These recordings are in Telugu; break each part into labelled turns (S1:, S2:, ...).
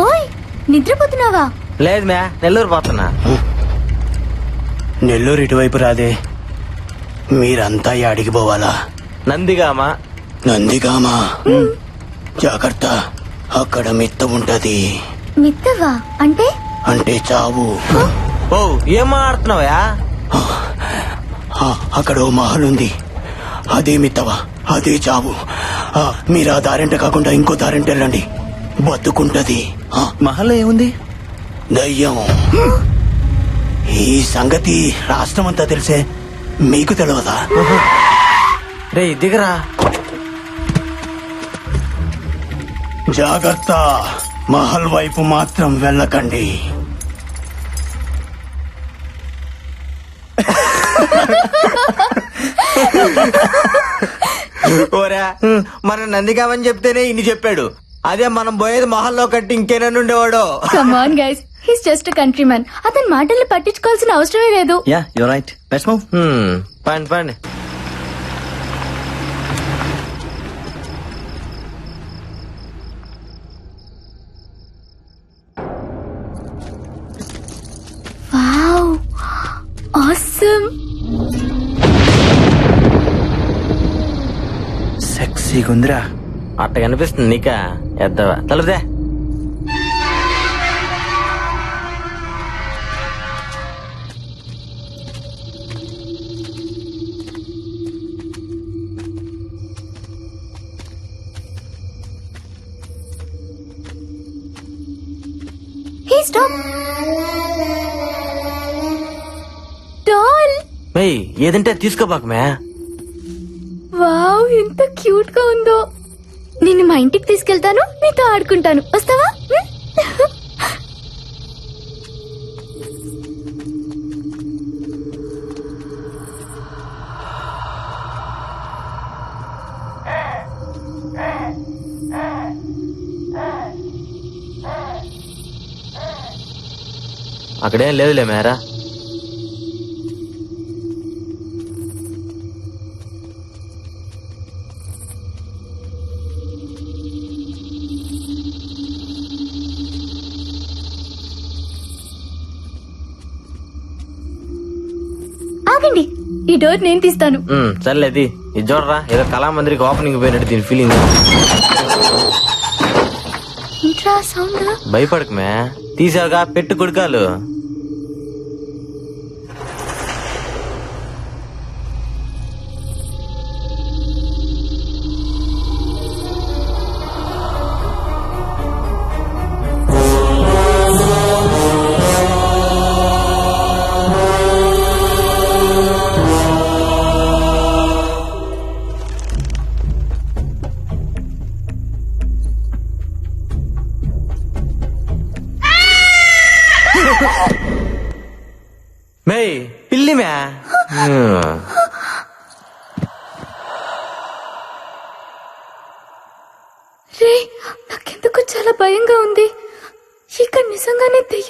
S1: ఓయ్ నిద్రపోతున్నావా?
S2: లేదు మ్యా నెల్లూరు పోతున్నా.
S3: నెల్లూరు ఇటువైపు రాదే. మీరంతా యాడికి పోవాలా?
S2: నందిగామ.
S3: నందిగామా. జాగ్రత్త అక్కడ మిత్త ఉంటది.
S1: మిత్తవా? అంటే?
S3: అంటే చావు.
S2: ఓ ఏం మాడుతున్నావా
S3: ఆ, అక్కడ ఓ మహల్ ఉంది అదే మిత్తవా అదే చావు. ఆ, మీరు ఆ దారింట కాకుండా ఇంకో దారింట వెళ్ళండి బతుకుంటది. ఆ,
S4: మహల్లో ఏముంది?
S3: దయ్యం. ఈ సంగతి రాష్ట్రం అంతా తెలిసే మీకు తెలియదా
S2: రే దిగరా.
S3: జాగ్రత్త. మహల్ వైపు మాత్రం వెళ్ళకండి.
S2: ఓరా మనం నందిగామని చెప్తేనే ఇన్ని చెప్పాడు. అదే మనం పోయేది మొహల్లో కట్టి ఇంకేనని ఉండేవాడు
S1: come on guys he's just country man అతని మాటల్ని పట్టించుకోవాల్సిన అవసరమే లేదు.
S4: Yeah you right let's move
S2: పండి పండి
S4: ఉందిరా
S2: అట్ట కనిపిస్తుంది నీకా. ఎద్దవా. తలుపుదే. ఏదంటే తీసుకోబాక
S1: ఉందో? నిన్ను మా ఇంటికి తీసుకెళ్తాను నీతో ఆడుకుంటాను. వస్తావా?
S2: అక్కడేం లేదులే మేరా
S1: ఈ డోర్ నేను తీస్తాను.
S2: ఉమ్, సర్లేది ఇది చూడరా ఏదో కళామందిరికి ఓపెనింగ్ పోయినట్టు దీని ఫీలింగ్
S1: ఇంట్రా సౌండ్
S2: భయపడకు మే. తీసావుగా పెట్టు కుడుకాలు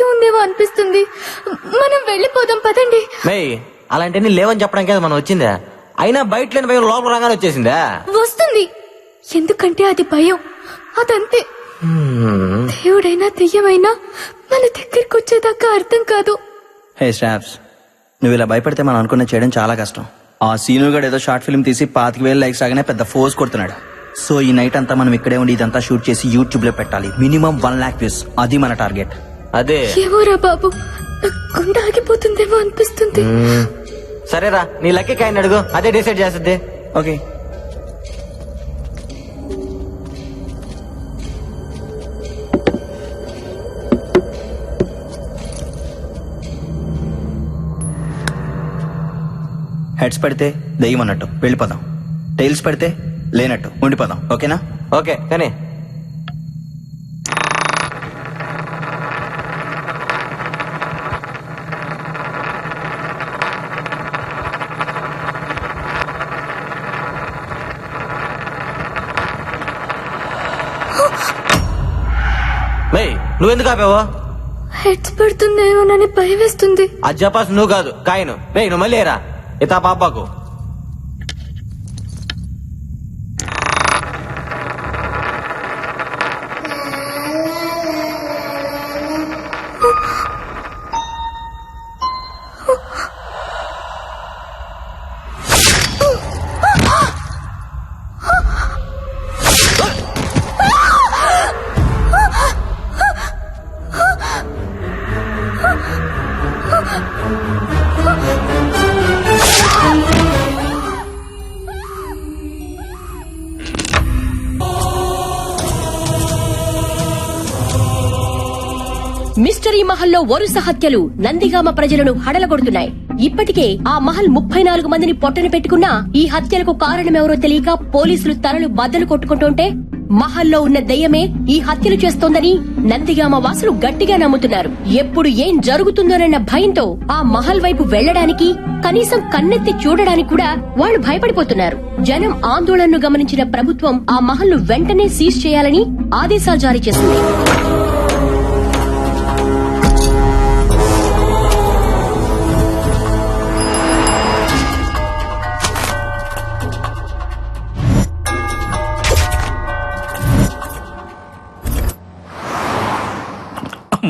S1: దెయ్యం ఉందేమో అనిపిస్తుంది. మనం వెళ్ళిపోదాం పదండి.
S2: మేయ్ అలాంటివన్నీ లేవని చెప్పడానికి కదా మనం వచ్చిందా? అయినా బయట లేని భయం లోపల రాగానే వచ్చేసిందా?
S1: వస్తుంది. ఎందుకంటే అది భయం. అదంతే. దేవుడైనా దెయ్యమైనా మన దగ్గరికి వచ్చేదాకా అర్థం కాదు.
S4: హే స్టాప్స్ నువ్వు ఇలా భయపడితే మనం అనుకున్న చేయడం చాలా కష్టం. ఆ సీను గడు ఏదో షార్ట్ ఫిల్మ్ తీసి పాతిక వేలు లైక్స్ రాగానే పెద్ద ఫోర్స్ కొడుతున్నాడు. సో ఈ నైట్ అంతా మనం ఇక్కడే ఉండి ఇదంతా షూట్ చేసి యూట్యూబ్లో పెట్టాలి. Minimum one lakh views. అది మన టార్గెట్.
S2: అదే.
S1: ఏమోరా బాబు? గుండె ఆగిపోతుందేమో అనిపిస్తుంది.
S2: సరేరా నీ లక్కీ కాయని అడుగు. అదే డిసైడ్ చేస్తుంది.
S4: ఓకే. హెడ్స్ పెడితే దెయ్యం అన్నట్టు వెళ్ళిపోదాం. టైల్స్ పెడితే లేనట్టు. ఉండిపోదాం. ఓకేనా?
S2: ఓకే కానీ మేయ్ నువ్వెందుకు ఆపావు?
S1: హెడ్స్ పడుతుందేమోనని భయం వేస్తుంది
S2: అది చెప్పాల్సి నువ్వు కాదు కాయను. రే నువ్వు మళ్ళీ రా ఇతా పాపాకు.
S5: లగ్జరీ మహల్లో వరుస హత్యలు నందిగామ ప్రజలను హడలగొడుతున్నాయి. ఇప్పటికే ఆ మహల్ ముప్పై నాలుగు మందిని పొట్టన పెట్టుకున్నా ఈ హత్యలకు కారణమెవరో తెలియక పోలీసులు తలలు బద్దలు కొట్టుకుంటుంటే మహల్లో ఉన్న దెయ్యమే ఈ హత్యలు చేస్తోందని నందిగామ వాసులు గట్టిగా నమ్ముతున్నారు. ఎప్పుడు ఏం జరుగుతుందోనన్న భయంతో ఆ మహల్ వైపు వెళ్ళడానికి కనీసం కన్నెత్తి చూడడానికి కూడా వాళ్ళు భయపడిపోతున్నారు. జనం ఆందోళనను గమనించిన ప్రభుత్వం ఆ మహల్ను వెంటనే సీజ్ చేయాలని ఆదేశాలు జారీ చేసింది.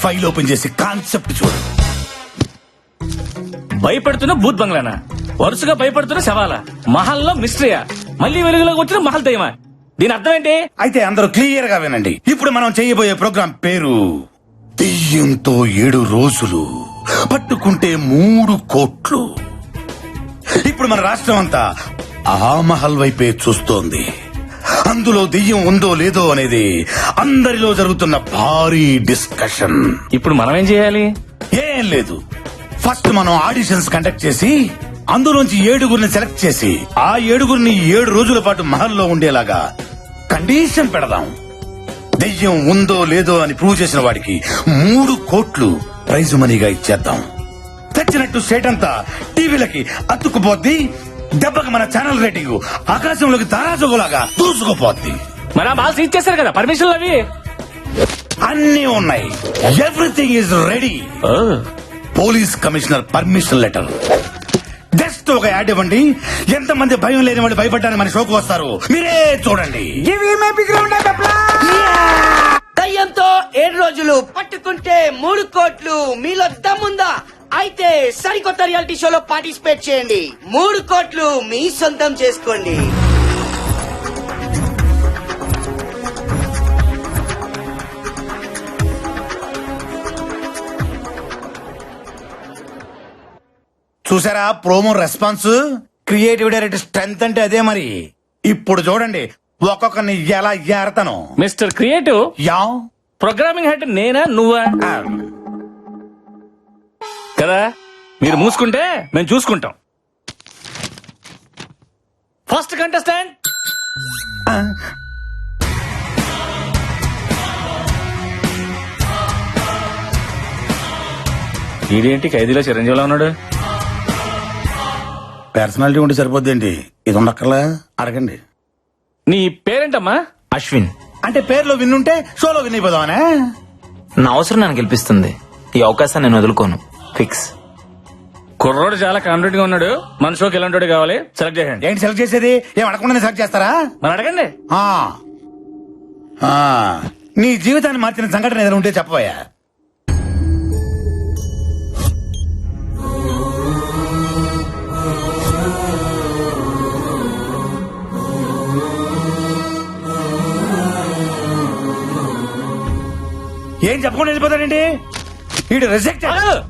S6: ఫైల్ ఓపెన్ చేసి కాన్సెప్ట్ చూడు.
S7: భయపెడుతున్న భూత్ బంగ్లానా? వరుసగా భయపడుతున్న శవాల? మహల్లో మిస్టరీయా? మళ్ళీ వెలుగులోకి వచ్చిన మహల్ దయ్యమా దీని అర్థం ఏంటి?
S6: అయితే అందరూ క్లియర్గా వినండి. ఇప్పుడు మనం చేయబోయే ప్రోగ్రాం పేరు దెయ్యంతో ఏడు రోజులు పట్టుకుంటే మూడు కోట్లు. ఇప్పుడు మన రాష్ట్రం అంతా ఆ మహల్ వైపే చూస్తోంది. అందులో దెయ్యం ఉందో లేదో అనేది అందరిలో జరుగుతున్న భారీ డిస్కషన్.
S7: ఇప్పుడు మనం ఏం చేయాలి?
S6: ఏం లేదు. ఫస్ట్ మనం ఆడిషన్స్ కండక్ట్ చేసి అందులోంచి ఏడుగురిని సెలెక్ట్ చేసి ఆ ఏడుగురిని ఏడు రోజుల పాటు మహల్లో ఉండేలాగా కండిషన్ పెడదాం. దెయ్యం ఉందో లేదో అని ప్రూవ్ చేసిన వాడికి మూడు కోట్లు ప్రైజ్ మనీగా ఇచ్చేద్దాం. తెచ్చినట్టు స్టేట్ అంతా టీవీలకి అతుక్కుపోద్ది దెబ్బకి మన ఛానల్ రేటింగ్ ఆకాశంలోకి తారాజుగులాగా దూసుకుపోద్ది.
S7: మరి ఆ మాల్స్ ఇచ్చేసారు కదా? పర్మిషన్లు అవి?
S6: అన్నీ ఉన్నాయి. Everything is ready police commissioner permission letter just ఒక యాడ్ ఇవ్వండి. ఎంతమంది భయం లేని వాళ్ళు భయపడ్డానికి మన షోకు వస్తారు. మీరే చూడండి.
S8: దయ్యంతో ఏడు రోజులు పట్టుకుంటే మూడు కోట్లు మీలో దమ్ముందా? అయితే సరికొత్త రియాలిటీ షోలో పార్టిసిపేట్ చేయండి. మూడు కోట్లు మీ సొంతం చేసుకోండి.
S6: చూసారా promo response? Creative director strength అంటే అదే మరి. ఇప్పుడు చూడండి ఒక్కొక్కరిని ఎలా ఏరతను.
S7: Mister creative?
S6: Yeah.
S7: Programming head నేనా నువ్వా? కదా? మీరు మూసుకుంటే మేము చూసుకుంటాం. ఫస్ట్ కంటెస్టెంట్ ఇదేంటి ఖైదీలో చిరంజీవిలో ఉన్నాడు?
S6: పర్సనాలిటీ ఉంటే సరిపోద్దేంటి? ఇది ఉండక్కర్లా? అడగండి.
S7: నీ పేరేంటమ్మా?
S9: అశ్విన్.
S6: అంటే పేర్లో విన్నుంటే షోలో విన్ అయిపోదామనే?
S9: నా అవసరం నన్ను గెలిపిస్తుంది. ఈ అవకాశాన్ని నేను వదులుకోను. ఫిక్స్.
S7: కుర్రోడు చాలా కాన్ఫిడెంట్గా ఉన్నాడు. మన షోకి ఎలాంటి కావాలి? సెలెక్ట్ చేయండి
S6: ఏంటి సెలెక్ట్ చేసేది? ఏం అడగకుండా సెలెక్ట్ చేస్తారా?
S7: మరి అడగండి.
S6: ఆ. ఆ. నీ జీవితాన్ని మార్చిన సంఘటన ఏదైనా ఉంటే చెప్పబోయా? ఏం చెప్పకుండా వెళ్ళిపోతాడండి వీడు రిజెక్ట్
S7: అడగదు.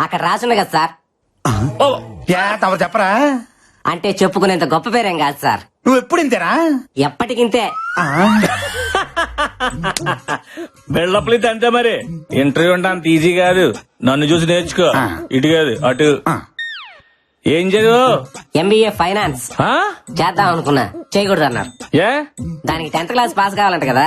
S8: అక్కడ రాసుంది కదా సార్.
S7: ఓ,
S6: యా తమరు చెప్పరా?
S8: అంటే చెప్పుకునేంత గొప్ప పేరేం కాదు సార్.
S6: నువ్వు ఎప్పుడు ఇంతేనా
S8: ఎప్పటికింతే.
S7: బిల్డప్లు ఇది అంతే మరి. ఇంటర్వ్యూ అంటే అంత ఈజీ కాదు. నన్ను చూసి నేర్చుకో. ఇటు కాదు అటు. ఏం చదువు?
S8: ఎంబీఏ ఫైనాన్స్
S7: ఆ?
S8: చేద్దాం అనుకున్నా. చేయకూడదు అన్నారు.
S7: ఏ?
S8: దానికి టెన్త్ క్లాస్ పాస్ కావాలంట కదా.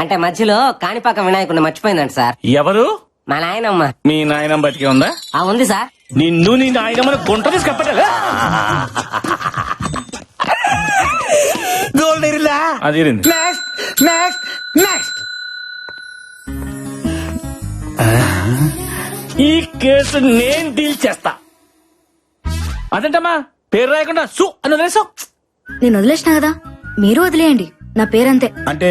S10: అంటే మధ్యలో కాణిపాక వినాయకుడిని మర్చిపోయిందంట సార్.
S7: ఎవరు?
S10: మా నాయనమ్మ.
S7: మీ నాయనం బతికే ఉందా?
S10: ఆ ఉంది సార్.
S7: నిన్ను నీ నాయనమ్మని గుంట తీసి కప్పటలే
S6: గోల్డ్ ఎరిలా
S7: అది ఇరింది.
S6: నెక్స్ట్ నెక్స్ట్ నెక్స్ట్
S7: ఈ కేసు నేను డీల్ చేస్తా. అదేంటమ్మా? పేరు రాయకుండా సు అని వదిలేసావు.
S1: నేను వదిలేసిన కదా? మీరు వదిలేయండి. నా పేరంతే.
S6: అంటే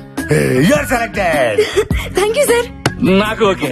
S6: You're selected
S1: thank you sir
S7: నాకు ఓకే.